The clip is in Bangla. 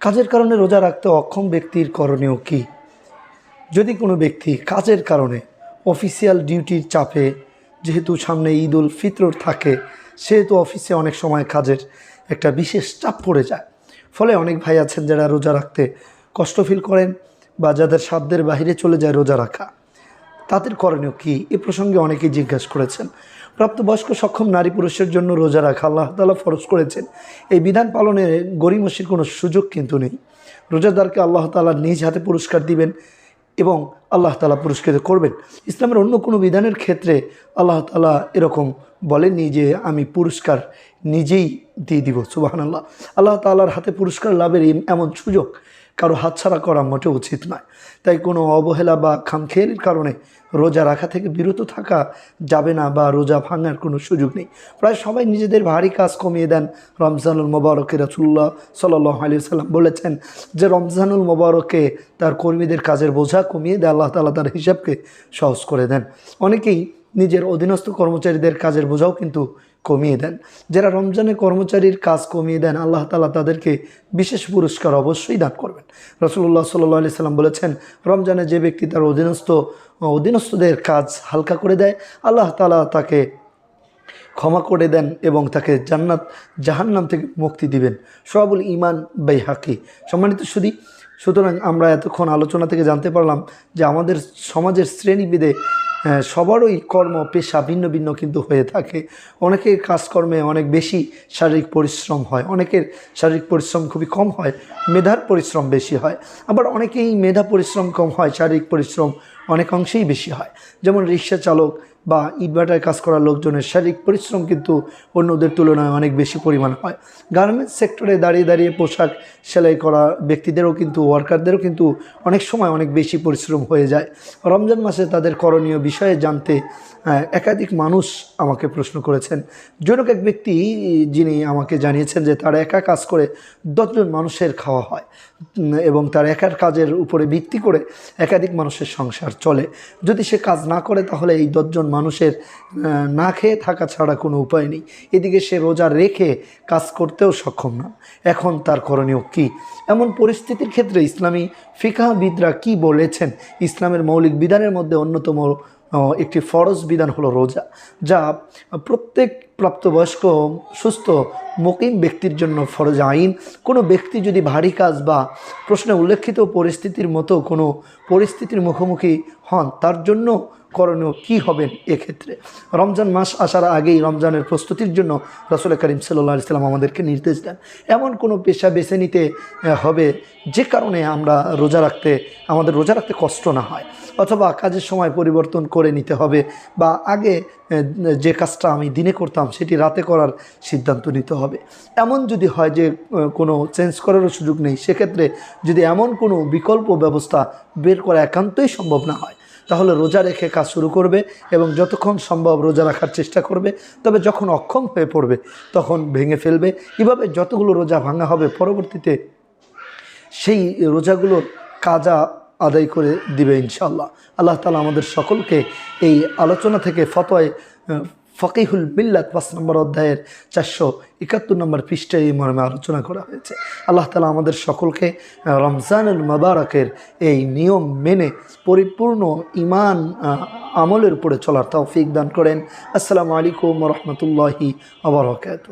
কাজের কারণে রোজা রাখতে অক্ষম ব্যক্তির করণীয় কি? যদি কোনো ব্যক্তি কাজের কারণে অফিসিয়াল ডিউটির চাপে, যেহেতু সামনে ঈদ উল ফিতর থাকে, সেহেতু অফিসে অনেক সময় কাজের একটা বিশেষ চাপ পড়ে যায়। ফলে অনেক ভাই আছেন যারা রোজা রাখতে কষ্ট ফিল করেন বা যাদের সাধ্যের বাহিরে চলে যায় রোজা রাখা। তাদের করণীয় কী? এ প্রসঙ্গে অনেকেই জিজ্ঞাসা করেছেন। প্রাপ্তবয়স্ক সক্ষম নারী পুরুষের জন্য রোজা রাখা আল্লাহ তালা ফরজ করেছেন। এই বিধান পালনে গরিমসির কোনো সুযোগ কিন্তু নেই। রোজাদারকে আল্লাহ তালা নিজ হাতে পুরস্কার দিবেন এবং আল্লাহ তালা পুরস্কৃত করবেন। ইসলামের অন্য কোনো বিধানের ক্ষেত্রে আল্লাহ তালা এরকম বলেননি যে, আমি পুরস্কার নিজেই দিয়ে দিব। সুবাহান আল্লাহ আল্লাহ তালার হাতে পুরস্কার লাভের এমন সুযোগ কারও হাতছাড়া করা মোটেও উচিত নয়। তাই কোনো অবহেলা বা খামখেয়ালির কারণে রোজা রাখা থেকে বিরত থাকা যাবে না বা রোজা ভাঙার কোনো সুযোগ নেই। প্রায় সবাই নিজেদের ভারী কাজ কমিয়ে দেন। রমজানুল মোবারকে রাসুল্লাহ সাল্লাহ আলী সাল্লাম বলেছেন যে, রমজানুল মোবারকে তার কর্মীদের কাজের বোঝা কমিয়ে দেয় আল্লাহ তালা তার হিসাবকে সহজ করে দেন। অনেকেই নিজের অধীনস্থ কর্মচারীদের কাজের বোঝাও কিন্তু কমিয়ে দেন। যারা রমজানে কর্মচারীর কাজ কমিয়ে দেন, আল্লাহ তালা তাদেরকে বিশেষ পুরস্কার অবশ্যই দান করবেন। রসুল্লাহ সাল্লাহ আলি সাল্লাম বলেছেন, রমজানে যে ব্যক্তি তার অধীনস্থ, অধীনস্থদের কাজ হালকা করে দেয়, আল্লাহ তালা তাকে ক্ষমা করে দেন এবং তাকে জান্নাত, জাহান্নাম থেকে মুক্তি দিবেন। সবাবুল ইমান বাই হাকি সম্মানিত শুধু সুতরাং আমরা এতক্ষণ আলোচনা থেকে জানতে পারলাম যে আমাদের সমাজের শ্রেণীবিদে সবারই কর্ম, পেশা ভিন্ন ভিন্ন কিন্তু হয়ে থাকে। অনেকের কাজকর্মে অনেক বেশি শারীরিক পরিশ্রম হয়, অনেকের শারীরিক পরিশ্রম খুবই কম হয়, মেধার পরিশ্রম বেশি হয়। আবার অনেকেই মেধা পরিশ্রম কম হয়, শারীরিক পরিশ্রম অনেক অংশেই বেশি হয়। যেমন রিক্সা চালক বা ইটভাটায় কাজ করা লোকজনের শারীরিক পরিশ্রম কিন্তু অন্যদের তুলনায় অনেক বেশি পরিমাণ হয়। গার্মেন্টস সেক্টরে দাঁড়িয়ে দাঁড়িয়ে পোশাক সেলাই করা ব্যক্তিদেরও কিন্তু ওয়ার্কারদেরও কিন্তু অনেক সময় অনেক বেশি পরিশ্রম হয়ে যায়। রমজান মাসে তাদের করণীয় বিষয়ে জানতে একাধিক মানুষ আমাকে প্রশ্ন করেছেন। জনক এক ব্যক্তি যিনি আমাকে জানিয়েছেন যে তার একা কাজ করে দশজন মানুষের খাওয়া হয় এবং তার একার কাজের উপরে ভিত্তি করে একাধিক মানুষের সংসার চলে। যদি সে কাজ না করে, তাহলে এই দশজন মানুষের না খেয়ে থাকা ছাড়া কোনো উপায় নেই। এদিকে সে রোজা রেখে কাজ করতেও সক্ষম না। এখন তার করণীয় কি? এমন পরিস্থিতির ক্ষেত্রে ইসলামী ফিকাহবিদরা কি বলেছেন? ইসলামের মৌলিক বিধানের মধ্যে অন্যতম একটি ফরজ বিধান হলো রোজা, যা প্রত্যেক প্রাপ্তবয়স্ক, সুস্থ, মুকিম ব্যক্তির জন্য ফরজ আইন। কোনো ব্যক্তি যদি ভারী কাজ বা প্রশ্নে উল্লেখিত পরিস্থিতির মতো কোনো পরিস্থিতির মুখোমুখি হন, তার জন্য করণীয় কী হবেন এক্ষেত্রে? রমজান মাস আসার আগেই রমজানের প্রস্তুতির জন্য রসুল করিম সাল্লাহ ইসলাম আমাদেরকে নির্দেশ দেন। এমন কোনো পেশা বেছে নিতে হবে যে কারণে আমরা রোজা রাখতে, আমাদের রোজা রাখতে কষ্ট না হয়। অথবা কাজের সময় পরিবর্তন করে নিতে হবে বা আগে যে কাজটা আমি দিনে করতাম সেটি রাতে করার সিদ্ধান্ত নিতে হবে। এমন যদি হয় যে কোনো চেঞ্জ করারও সুযোগ নেই, সেক্ষেত্রে যদি এমন কোনো বিকল্প ব্যবস্থা বের করা একান্তই সম্ভব না হয় তাহলে রোজা রেখে কাজ শুরু করবে এবং যতক্ষণ সম্ভব রোজা রাখার চেষ্টা করবে। তবে যখন অক্ষম হয়ে পড়বে, তখন ভেঙে ফেলবে। এভাবে যতগুলো রোজা ভাঙা হবে পরবর্তীতে, সেই রোজাগুলোর কাজা আদায় করে দিবে ইনশাল্লাহ আল্লাহ তালা আমাদের সকলকে এই আলোচনা থেকে ফতোয় ফকিহুল বিল্লাত পাঁচ নম্বর অধ্যায়ের চারশো একাত্তর নম্বর পৃষ্ঠায় এই মর্মে আলোচনা করা হয়েছে। আল্লাহ তালা আমাদের সকলকে রমজানুল মাবারকের এই নিয়ম মেনে পরিপূর্ণ ইমান আমলের উপরে চলার তৌফিক দান করেন। আসসালামু আলাইকুম রহমতুল্লাহি আবরকাত